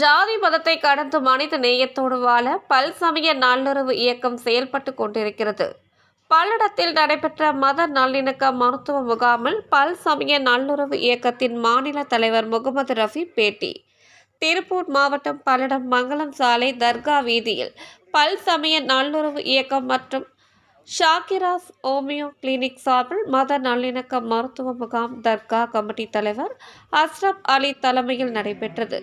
ஜாதி மதத்தை கடந்து மனித நேயத்தோடு வாழ பல்சமய நல்லுறவு இயக்கம் செயல்பட்டு கொண்டிருக்கிறது. பல்லடத்தில் நடைபெற்ற மத நல்லிணக்க மருத்துவ முகாமில் பல்சமய நல்லுறவு இயக்கத்தின் மாநில தலைவர் முகமது ரஃபி பேட்டி. திருப்பூர் மாவட்டம் பல்லடம் மங்களம் சாலை தர்கா வீதியில் பல்சமய நல்லுறவு இயக்கம் மற்றும் ஷாக்கிராஸ் ஓமியோ கிளினிக் சார்பில் மத நல்லிணக்க மருத்துவ முகாம் தர்கா கமிட்டி தலைவர் அஸ்ரப் அலி தலைமையில் நடைபெற்றது.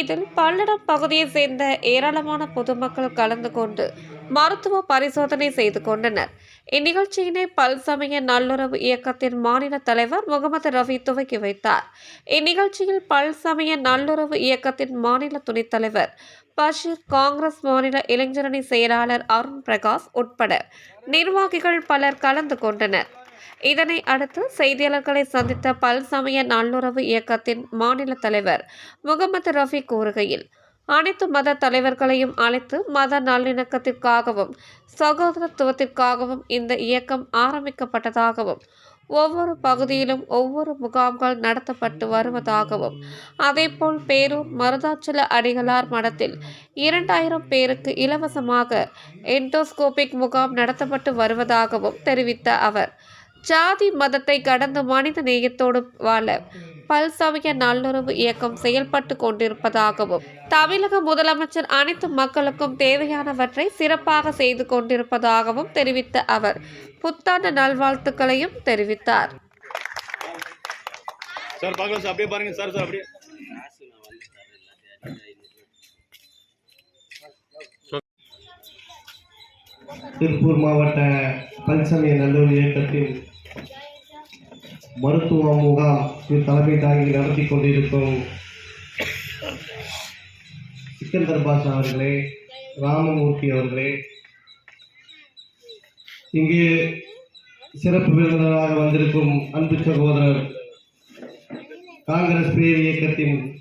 இதில் பல்லடம் பகுதியை சேர்ந்த ஏராளமான பொதுமக்கள் கலந்து கொண்டு மருத்துவ பரிசோதனை செய்து கொண்டனர். இந்நிகழ்ச்சியினை பல்சமய நல்லுறவு இயக்கத்தின் மாநில தலைவர் முகமது ரவி துவக்கி வைத்தார். இந்நிகழ்ச்சியில் பல்சமய நல்லுறவு இயக்கத்தின் மாநில துணைத் தலைவர் பஷீர் காங்கிரஸ் மாநில இளைஞரணி செயலாளர் அருண் பிரகாஷ் உட்பட நிர்வாகிகள் பலர் கலந்து கொண்டனர். இதனை அடுத்து செய்தியாளர்களை சந்தித்த பல்சமய நல்லுறவு இயக்கத்தின் மாநில தலைவர் முகமது ரஃபி கூறுகையில் அனைத்து மத தலைவர்களையும் அழைத்து மத நல்லிணக்கத்திற்காகவும் சகோதரத்துவத்திற்காகவும் இந்த இயக்கம் ஆரம்பிக்கப்பட்டதாகவும் ஒவ்வொரு பகுதியிலும் ஒவ்வொரு முகாம்கள் நடத்தப்பட்டு வருவதாகவும் அதேபோல் பேரூர் மருதாச்சல அடிகளார் மடத்தில் இரண்டாயிரம் பேருக்கு இலவசமாக என்டோஸ்கோபிக் முகாம் நடத்தப்பட்டு வருவதாகவும் தெரிவித்த அவர் ஜாதி மதத்தை கடந்து மனித நேயத்தோடு வாழ பல்சமய நல்லுறவு இயக்கம் செயல்பட்டு கொண்டிருப்பதாகவும் தமிழக முதலமைச்சர் அனைத்து மக்களுக்கும் தேவையானவற்றை சிறப்பாக செய்து கொண்டிருப்பதாகவும் தெரிவித்த அவர் புத்தாண்டு நல்வாழ்த்துக்களையும் தெரிவித்தார். சார் பார்க்கலாம் சார் அப்படியே பாருங்க சார் சார் அப்படியே. திருப்பூர் மாவட்ட பல்சமய நல்லூர் இயக்கத்தின் மருத்துவ முகாம் தலைமை தாங்கி நடத்தி கொண்டிருக்கும் சிக்கந்தர் பாஷா அவர்களே ராமமூர்த்தி அவர்களே. இங்கு சிறப்பு விருந்தினராக வந்திருக்கும் அன்பு சகோதரர் காங்கிரஸ் பேர் இயக்கத்தின்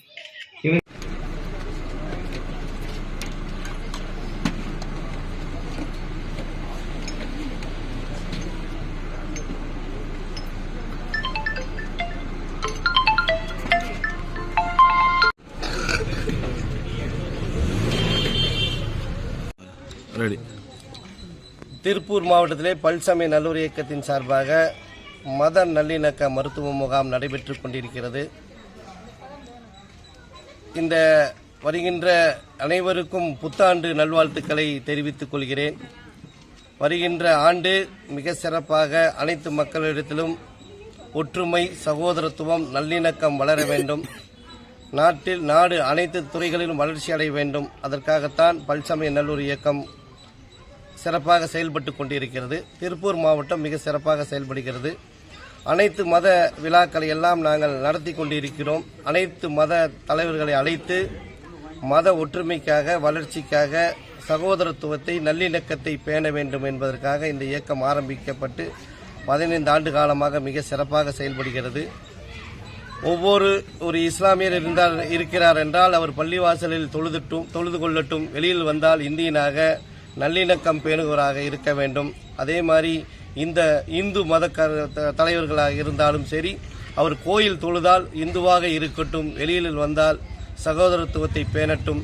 திருப்பூர் மாவட்டத்திலே பல்சமய நல்லூர் இயக்கத்தின் சார்பாக மத நல்லிணக்க மருத்துவ முகாம் நடைபெற்று கொண்டிருக்கிறது. இந்த வருகின்ற அனைவருக்கும் புத்தாண்டு நல்வாழ்த்துக்களை தெரிவித்துக் கொள்கிறேன். வருகின்ற ஆண்டு மிக சிறப்பாக அனைத்து மக்களிடத்திலும் ஒற்றுமை சகோதரத்துவம் நல்லிணக்கம் வளர வேண்டும். நாட்டில் நாடு அனைத்து துறைகளிலும் வளர்ச்சி அடைய வேண்டும். அதற்காகத்தான் பல்சமய நல்லூர் இயக்கம் சிறப்பாக செயல்பட்டு கொண்டிருக்கிறது. திருப்பூர் மாவட்டம் மிக சிறப்பாக செயல்படுகிறது. அனைத்து மத விழாக்களை எல்லாம் நாங்கள் நடத்தி கொண்டிருக்கிறோம். அனைத்து மத தலைவர்களை அழைத்து மத ஒற்றுமைக்காக வளர்ச்சிக்காக சகோதரத்துவத்தை நல்லிணக்கத்தை பேண வேண்டும் என்பதற்காக இந்த இயக்கம் ஆரம்பிக்கப்பட்டு பதினைந்து ஆண்டு காலமாக மிக சிறப்பாக செயல்படுகிறது. ஒவ்வொரு ஒரு இஸ்லாமியர் இருந்தால் இருக்கிறார் என்றால் அவர் பள்ளிவாசலில் தொழுதுட்டும் தொழுது கொள்ளட்டும் வெளியில் வந்தால் இந்தியனாக நல்லிணக்கம் பேணுபவராக இருக்க வேண்டும். அதே மாதிரி இந்த இந்து மத தலைவர்களாக இருந்தாலும் சரி அவர் கோயில் தொழுதால் இந்துவாக இருக்கட்டும் வெளியில் வந்தால் சகோதரத்துவத்தை பேணட்டும்.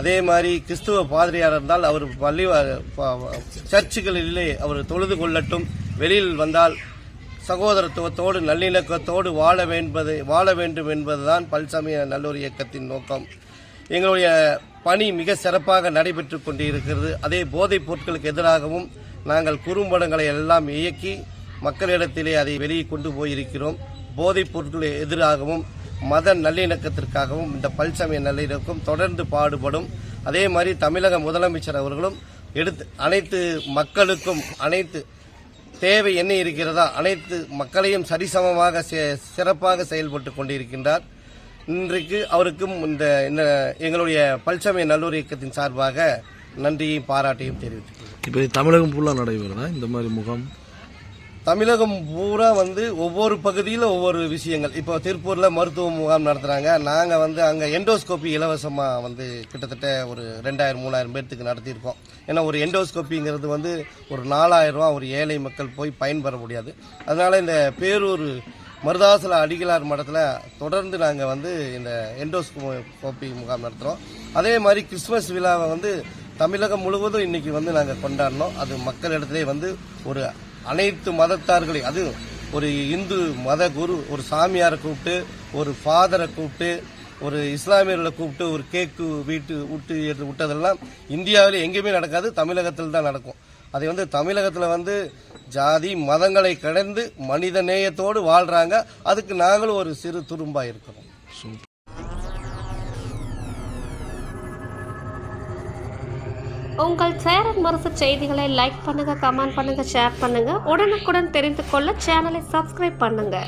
அதே மாதிரி கிறிஸ்துவ பாதிரியார் இருந்தால் அவர் பள்ளி சர்ச்சுகளிலே அவர் தொழுது கொள்ளட்டும் வெளியில் வந்தால் சகோதரத்துவத்தோடு நல்லிணக்கத்தோடு வாழ வேண்பது வாழ வேண்டும் என்பதுதான் பல்சமய நல்லூர் இயக்கத்தின் நோக்கம். எங்களுடைய பணி மிக சிறப்பாக நடைபெற்றுக் கொண்டிருக்கிறது. அதே போதைப் பொருட்களுக்கு எதிராகவும் நாங்கள் குறும்படங்களை எல்லாம் இயக்கி மக்களிடத்திலே அதை வெளியே கொண்டு போயிருக்கிறோம். போதைப் பொருட்களுக்கு எதிராகவும் மத நல்லிணக்கத்திற்காகவும் இந்த பல்சமய நல்லிணக்கம் தொடர்ந்து பாடுபடும். அதே மாதிரி தமிழக முதலமைச்சர் அவர்களும் எடுத்து அனைத்து மக்களுக்கும் அனைத்து தேவை என்ன இருக்கிறதா அனைத்து மக்களையும் சரிசமமாக சே- சிறப்பாக செயல்பட்டு கொண்டிருக்கின்றார். இன்றைக்கு அவருக்கும் இந்த இந்த எங்களுடைய பல்சமய நல்லூர் இயக்கத்தின் சார்பாக நன்றியையும் பாராட்டையும் தெரிவித்துக் இப்போ தமிழகம் ஃபுல்லாக நடைபெறுதா? இந்த மாதிரி முகாம்? தமிழகம் பூரா வந்து ஒவ்வொரு பகுதியில் ஒவ்வொரு விஷயங்கள். இப்போ திருப்பூரில் மருத்துவ முகாம் நடத்துகிறாங்க நாங்கள் வந்து அங்கே எண்டோஸ்கோப்பி இலவசமாக வந்து கிட்டத்தட்ட ஒரு ரெண்டாயிரம் மூணாயிரம் பேர்த்துக்கு நடத்தியிருக்கோம். ஏன்னா ஒரு எண்டோஸ்கோப்பிங்கிறது வந்து ஒரு நாலாயிரம் ரூபா ஒரு ஏழை மக்கள் போய் பயன்பெற முடியாது. அதனால இந்த பேரூர் மருதாசல அடிகளார் மடத்தில் தொடர்ந்து நாங்கள் வந்து இந்த எண்டோஸ்கோபி முகாம் நடத்துகிறோம் அதே மாதிரி கிறிஸ்மஸ் விழாவை வந்து தமிழகம் முழுவதும் இன்னைக்கு வந்து நாங்கள் கொண்டாடினோம் அது மக்களிடத்திலே வந்து ஒரு அனைத்து மதத்தார்களை அது ஒரு இந்து மத குரு ஒரு சாமியாரை கூப்பிட்டு ஒரு ஃபாதரை கூப்பிட்டு ஒரு இஸ்லாமியர்களை கூப்பிட்டு ஒரு கேக்கு வீட்டு விட்டு விட்டதெல்லாம் இந்தியாவில் எங்கேயுமே நடக்காது தமிழகத்தில் தான் நடக்கும். அதை வந்து தமிழகத்தில் வந்து ஜாதி மதங்களை கடந்து மனித நேயத்தோடு வாழ்றாங்க. அதுக்கு நாங்களும் ஒரு சிறு துரும்பா இருக்கிறோம். உங்கள் சேரன் முரசு செய்திகளை லைக் பண்ணுங்க கமெண்ட் பண்ணுங்க ஷேர் பண்ணுங்க. உடனுக்குடன் தெரிந்து கொள்ள சேனலை சப்ஸ்கிரைப் பண்ணுங்க.